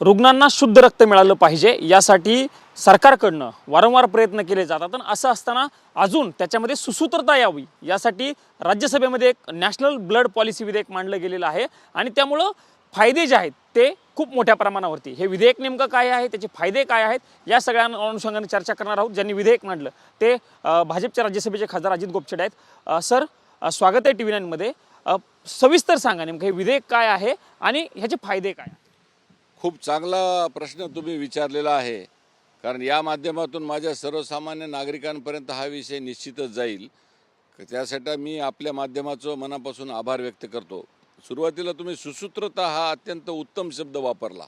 रुग्णांना शुद्ध रक्त मिळालं पाहिजे यासाठी सरकारकडनं वारंवार प्रयत्न केले जातात. आणि असं असताना अजून त्याच्यामध्ये सुसूत्रता यावी यासाठी राज्यसभेमध्ये एक नॅशनल ब्लड पॉलिसी विधेयक मांडलं गेलेलं आहे. आणि त्यामुळं फायदे जे आहेत ते खूप मोठ्या प्रमाणावरती. हे विधेयक नेमकं काय आहे त्याचे फायदे काय आहेत या सगळ्या अनुषंगाने चर्चा करणार आहोत. ज्यांनी विधेयक मांडलं ते भाजपच्या राज्यसभेचे खासदार अजित गोपछडे आहेत. सर स्वागत आहे टी व्ही नाईनमध्ये. सविस्तर सांगा नेमकं हे विधेयक काय आहे आणि ह्याचे फायदे काय खूप चांगला प्रश्न तुम्ही विचारलेला आहे. कारण या माध्यमातून माझ्या सर्वसामान्य नागरिकांपर्यंत हा विषय निश्चितच जाईल. त्यासाठी मी आपल्या माध्यमाचं मनापासून आभार व्यक्त करतो. सुरुवातीला तुम्ही सुसूत्रता हा अत्यंत उत्तम शब्द वापरला.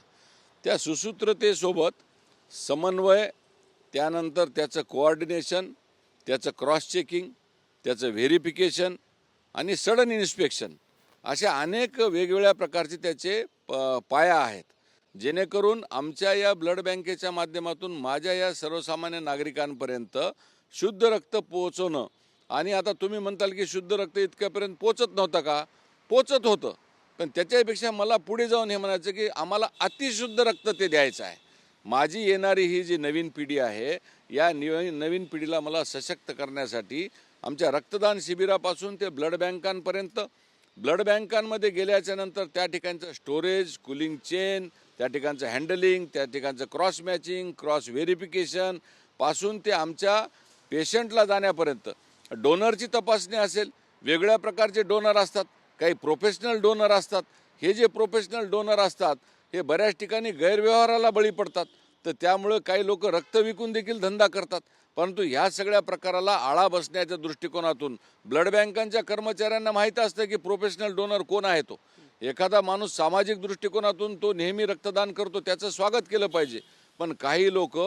त्या सुसूत्रतेसोबत समन्वय त्यानंतर त्याचं कोऑर्डिनेशन त्याचं क्रॉस चेकिंग त्याचं व्हेरिफिकेशन आणि सडन इन्स्पेक्शन अशा अनेक वेगवेगळ्या प्रकारचे त्याचे प पाया आहेत. जेणेकरून आमच्या या ब्लड बँकेच्या माध्यमातून माझ्या या सर्वसामान्य नागरिकांपर्यंत शुद्ध रक्त पोहोचवणं. आणि आता तुम्ही म्हणताल की शुद्ध रक्त इतक्यापर्यंत पोचत नव्हतं का? पोचत होतं. पण त्याच्यापेक्षा मला पुढे जाऊन हे म्हणायचं की आम्हाला अतिशुद्ध रक्त ते द्यायचं आहे. माझी येणारी ही जी नवीन पिढी आहे या नवीन पिढीला मला सशक्त करण्यासाठी आमच्या रक्तदान शिबिरापासून ते ब्लड बँकांपर्यंत ब्लड बँकांमध्ये गेल्याच्यानंतर त्या ठिकाणचं स्टोरेज कुलिंग चेन त्या ठिकाणचं हँडलिंग त्या ठिकाणचं क्रॉस मॅचिंग क्रॉस व्हेरिफिकेशनपासून ते आमच्या पेशंटला जाण्यापर्यंत. डोनरची तपासणी असेल वेगळ्या प्रकारचे डोनर असतात काही प्रोफेशनल डोनर असतात. हे जे प्रोफेशनल डोनर असतात हे बऱ्याच ठिकाणी गैरव्यवहाराला बळी पडतात. तर त्यामुळं काही लोक रक्त विकून देखील धंदा करतात. परंतु ह्या सगळ्या प्रकाराला आळा बसण्याच्या दृष्टिकोनातून ब्लड बँकांच्या कर्मचाऱ्यांना माहीत असतं की प्रोफेशनल डोनर कोण आहे तो. एखादा माणूस सामाजिक दृष्टिकोनातून तो नेहमी रक्तदान करतो त्याचं स्वागत केलं पाहिजे. पण काही लोक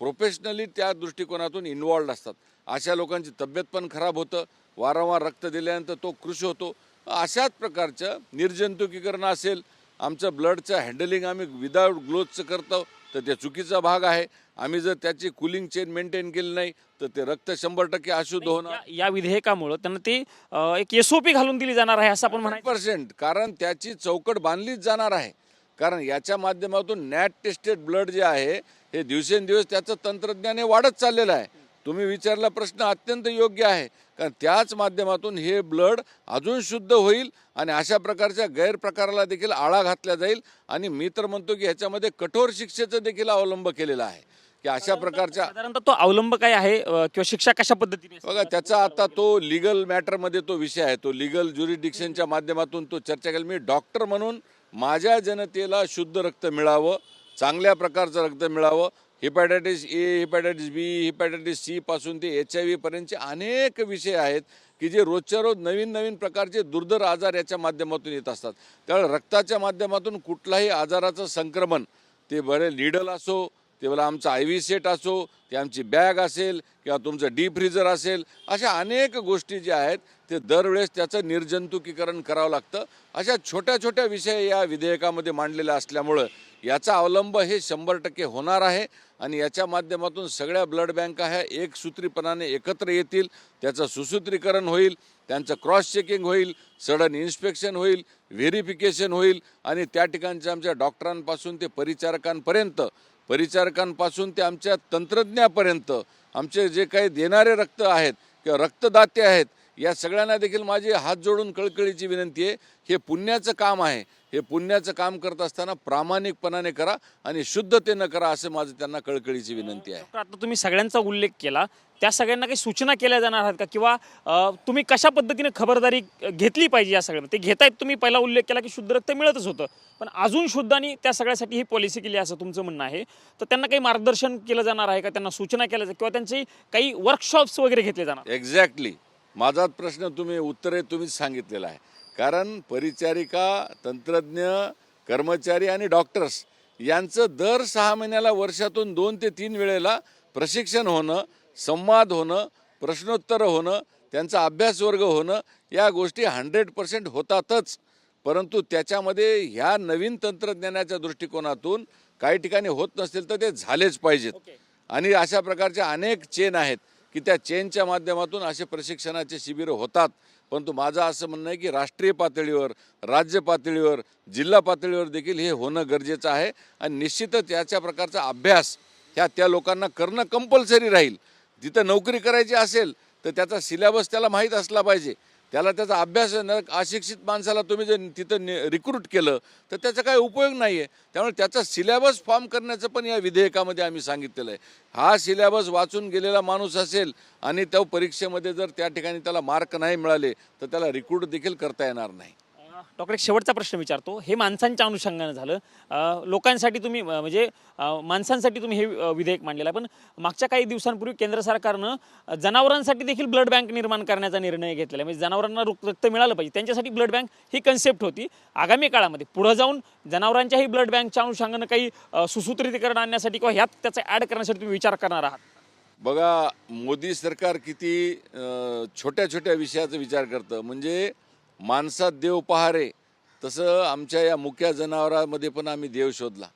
प्रोफेशनली त्या दृष्टिकोनातून इन्वॉल्ड असतात. अशा लोकांची तब्येत पण खराब होतं. वारंवार रक्त दिल्यानंतर तो कृष होतो. अशाच प्रकारचं निर्जंतुकीकरण असेल आमचं ब्लडचं हँडलिंग आम्ही विदाऊट ग्लोथचं करतो तर ते चुकीचा भाग आहे. आम्ही जर त्याची कुलिंग चेन मेंटेन केली नाही तर ते रक्त शंभर टक्के अशुद्ध होणार. या- या विधेयकामुळं त्यांना ती अ, एक एसओपी घालून दिली जाणार आहे असं आपण म्हणायचं. पर्सेंट कारण त्याची चौकट बांधलीच जाणार आहे. कारण याच्या माध्यमातून नॅट टेस्टेड ब्लड जे आहे हे दिवसेंदिवस त्याचं तंत्रज्ञान हे वाढत चाललेलं आहे. तुम्ही विचारला प्रश्न अत्यंत योग्य आहे. कारण त्याच माध्यमातून हे ब्लड अजून शुद्ध होईल आणि अशा प्रकारच्या गैरप्रकाराला देखील आळा घातला जाईल. आणि मी तर म्हणतो की ह्याच्यामध्ये कठोर शिक्षेचं देखील अवलंब केलेला आहे. की अशा प्रकारच्या साधारणतः तो अवलंब काय आहे? अ, किंवा शिक्षा कशा पद्धतीने असते? बघा त्याचा आता तो लिगल मॅटरमध्ये तो विषय आहे. तो लिगल ज्युरिडिक्शनच्या माध्यमातून तो चर्चा केली. मी डॉक्टर म्हणून माझ्या जनतेला शुद्ध रक्त मिळावं चांगल्या प्रकारचं रक्त मिळावं. Hepatitis A hepatitis B hepatitis C पासून ते एच आय व्ही पर्यंतचे अनेक विषय आहेत की जे रोजच्या रोज नवीन नवीन प्रकारचे दुर्धर आजार याच्या माध्यमातून येत असतात. त्यामुळे रक्ताच्या माध्यमातून कुठलाही आजाराचं संक्रमण ते बरे निडल असो ते मला आमचं आय व्ही सेट असो ते आमची बॅग असेल किंवा तुमचं डीप फ्रीजर असेल अशा अनेक गोष्टी ज्या आहेत ते दरवेळेस त्याचं निर्जंतुकीकरण करावं लागतं. अशा छोट्या छोट्या विषय या विधेयकामध्ये मांडलेल्या असल्यामुळं याचा अवलंब हे शंभर टक्के होणार आहे. आणि याच्या माध्यमातून सगळ्या ब्लड बँका ह्या एकसूत्रीपणाने एकत्र येतील त्याचं सुसूत्रीकरण होईल त्यांचं क्रॉस चेकिंग होईल सडन इन्स्पेक्शन होईल व्हेरिफिकेशन होईल आणि त्या ठिकाणच्या आमच्या डॉक्टरांपासून ते परिचारकांपर्यंत परिचारकांपासून ते आमच्या तंत्रज्ञापर्यंत आमचे जे काही देणारे रक्त आहेत किंवा रक्तदाते आहेत या सगळ्यांना देखील माझी हात जोडून कळकळीची विनंती आहे. हे पुण्याचं काम आहे. हे पुण्याचं काम करत असताना प्रामाणिकपणाने करा आणि शुद्धतेनं करा असं माझं त्यांना कळकळीची विनंती आहे. डॉक्टर, आता तुम्ही सगळ्यांचा उल्लेख केला. त्या सगळ्यांना काही सूचना केल्या जाणार आहेत का? किंवा अ, तुम्ही कशा पद्धतीने खबरदारी घेतली पाहिजे या सगळ्यांना? ते घेतायत तुम्ही. पहिला उल्लेख केला की शुद्ध रक्त मिळतच होतं. पण अजून शुद्ध आणि त्या सगळ्यासाठी ही पॉलिसी केली असं तुमचं म्हणणं आहे. तर त्यांना काही मार्गदर्शन केलं जाणार आहे का? त्यांना सूचना केल्या किंवा त्यांची काही वर्कशॉप्स वगैरे घेतले जाणार? एक्झॅक्टली माझाच प्रश्न तुम्ही उत्तरे तुम्हीच सांगितलेलं आहे. कारण परिचारिका तंत्रज्ञ कर्मचारी आणि डॉक्टर्स यांचं दर सहा महिन्याला वर्षातून दोन ते तीन वेळेला प्रशिक्षण होणं संवाद होणं प्रश्नोत्तरं होणं त्यांचा अभ्यास वर्ग होणं या गोष्टी हंड्रेड पर्सेंट होतातच. परंतु त्याच्यामध्ये ह्या नवीन तंत्रज्ञानाच्या दृष्टिकोनातून काही ठिकाणी होत नसतील तर ते झालेच पाहिजेत. आणि अशा प्रकारच्या अनेक चेन आहेत की त्या चेनच्या माध्यमातून असे प्रशिक्षणाचे शिबिरं होतात. परंतु माझं असं म्हणणं आहे की राष्ट्रीय पातळीवर राज्य पातळीवर जिल्हा पातळीवर देखील हे होणं गरजेचं आहे. आणि निश्चितच याच्या प्रकारचा अभ्यास ह्या त्या लोकांना करणं कंपल्सरी राहील. जिथं नोकरी करायची असेल तर त्याचा सिलेबस त्याला माहीत असला पाहिजे. त्याला त्याचा अभ्यास न अशिक्षित माणसाला तुम्ही जर तिथं रिक्रूट केलं तर त्याचा काही उपयोग नाही आहे त्यामुळे त्याचा सिलेबस फॉर्म करण्याचं पण या विधेयकामध्ये आम्ही सांगितलेलं आहे. हा सिलेबस वाचून गेलेला माणूस असेल आणि त्या परीक्षेमध्ये जर त्या ठिकाणी त्याला मार्क नाही मिळाले तर त्याला रिक्रूट देखील करता येणार नाही. डॉक्टर एक शेवटचा प्रश्न विचारतो. हे माणसांच्या अनुषंगानं झालं. लोकांसाठी तुम्ही म्हणजे माणसांसाठी तुम्ही हे विधेयक मांडलेलं आहे. पण मागच्या काही दिवसांपूर्वी केंद्र सरकारनं जनावरांसाठी देखील ब्लड बँक निर्माण करण्याचा निर्णय घेतलेला आहे. म्हणजे जनावरांना रुक- रक्त मिळालं पाहिजे. त्यांच्यासाठी ब्लड बँक ही कन्सेप्ट होती. आगामी काळामध्ये पुढं जाऊन जनावरांच्याही ब्लड बँकच्या अनुषंगानं काही सुसूत्रीकरण आणण्यासाठी किंवा ह्यात त्याचा ॲड करण्यासाठी तुम्ही विचार करणार आहात? बघा मोदी सरकार किती छोट्या छोट्या विषयाचा विचार करतं. म्हणजे माणसात देव पहारे तसं आमच्या या मुक्या जनावरामध्ये पण आम्ही देव शोधला.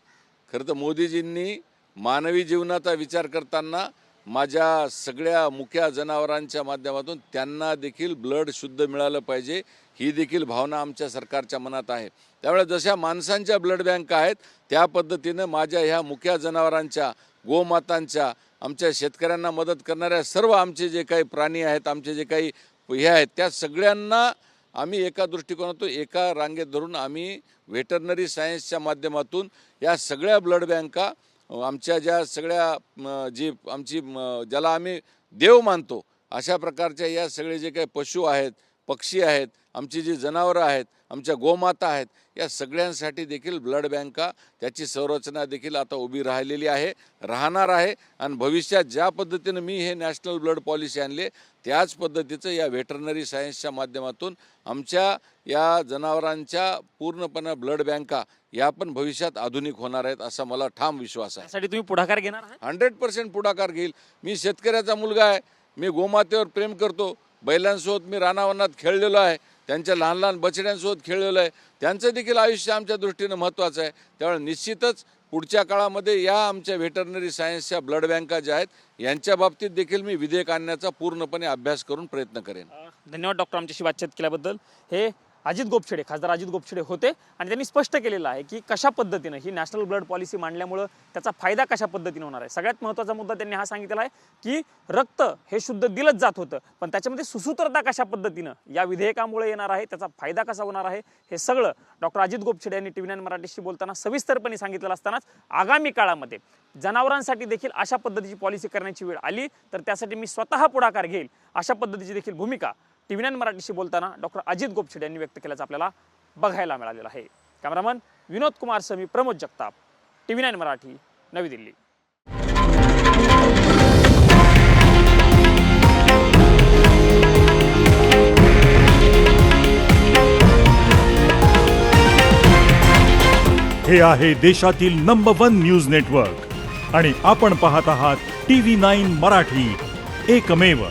खरं तर मोदीजींनी मानवी जीवनाचा विचार करताना माझ्या सगळ्या मुक्या जनावरांच्या माध्यमातून त्यांना देखील ब्लड शुद्ध मिळालं पाहिजे ही देखील भावना आमच्या सरकारच्या मनात आहे. त्यामुळे जशा माणसांच्या ब्लड बँका आहेत त्या पद्धतीनं माझ्या ह्या मुक्या जनावरांच्या गोमातांच्या आमच्या शेतकऱ्यांना मदत करणाऱ्या सर्व आमचे जे काही प्राणी आहेत आमचे जे काही हे आहेत त्या सगळ्यांना आम्ही एका दृष्टिकोनातून एका रांगेत धरून आम्ही व्हेटरनरी सायन्सच्या माध्यमातून या सगळ्या ब्लड बँका आमच्या ज्या सगळ्या जी आमची ज्याला आम्ही देव मानतो अशा प्रकारच्या या सगळे जे काही पशु आहेत पक्षी आहेत आमची जी जनावरं आहेत आमच्या गोमाता आहेत या सगळ्यांसाठी देखील ब्लड बँका त्याची संरचना देखील आता उभी राहिलेली आहे राहणार आहे आणि भविष्यात ज्या पद्धतीनं मी हे नॅशनल ब्लड पॉलिसी आणले त्याच पद्धतीचं या व्हेटरनरी सायन्सच्या माध्यमातून आमच्या या जनावरांच्या पूर्णपणे ब्लड बँका या पण भविष्यात आधुनिक होणार आहेत असा मला ठाम विश्वास आहे. त्यासाठी तुम्ही पुढाकार घेणार हंड्रेड पर्सेंट पुढाकार घेईल. मी शेतकऱ्याचा मुलगा आहे. मी गोमातेवर प्रेम करतो. बैलांसोबत मी रानावनात खेळलेलो आहे. त्यांच्या लहान लहान बछड्यांसोबत खेळलेलो आहे. त्यांचं देखील आयुष्य आमच्या दृष्टीनं महत्त्वाचं आहे. त्यामुळे निश्चितच पुढच्या काळामध्ये या आमच्या व्हेटरनरी सायन्सच्या ब्लड बँका ज्या आहेत यांच्या बाबतीत देखील मी विधेयक आणण्याचा पूर्णपणे अभ्यास करून प्रयत्न करेन. धन्यवाद डॉक्टर आमच्याशी बातचीत केल्याबद्दल. हे अजित गोपछडे खासदार अजित गोपछडे होते. आणि त्यांनी स्पष्ट केलेलं आहे की कशा पद्धतीनं ही नॅशनल ब्लड पॉलिसी मांडल्यामुळं त्याचा फायदा कशा पद्धतीने होणार आहे. सगळ्यात महत्त्वाचा मुद्दा त्यांनी हा सांगितलेला आहे की रक्त हे शुद्ध दिलंच जात होतं पण त्याच्यामध्ये सुसूत्रता कशा पद्धतीनं या विधेयकामुळे येणार आहे त्याचा फायदा कसा होणार आहे हे सगळं डॉक्टर अजित गोपछडे यांनी टी व्ही नाईन मराठीशी बोलताना सविस्तरपणे सांगितलेलं असतानाच आगामी काळामध्ये जनावरांसाठी देखील अशा पद्धतीची पॉलिसी करण्याची वेळ आली तर त्यासाठी मी स्वतः पुढाकार घेईल. अशा पद्धतीची देखील भूमिका टी व्ही नाईन मराठीशी बोलताना डॉक्टर अजित गोपछेड यांनी व्यक्त केल्याचं आपल्याला बघायला मिळालेलं आहे. Cameraman Vinod Kumar Sami Pramod Jagtap. T V nine Marathi नवी दिल्ली. हे आहे देशातील नंबर वन न्यूज नेटवर्क आणि आपण पाहत आहात टी व्ही नाईन मराठी. एकमेव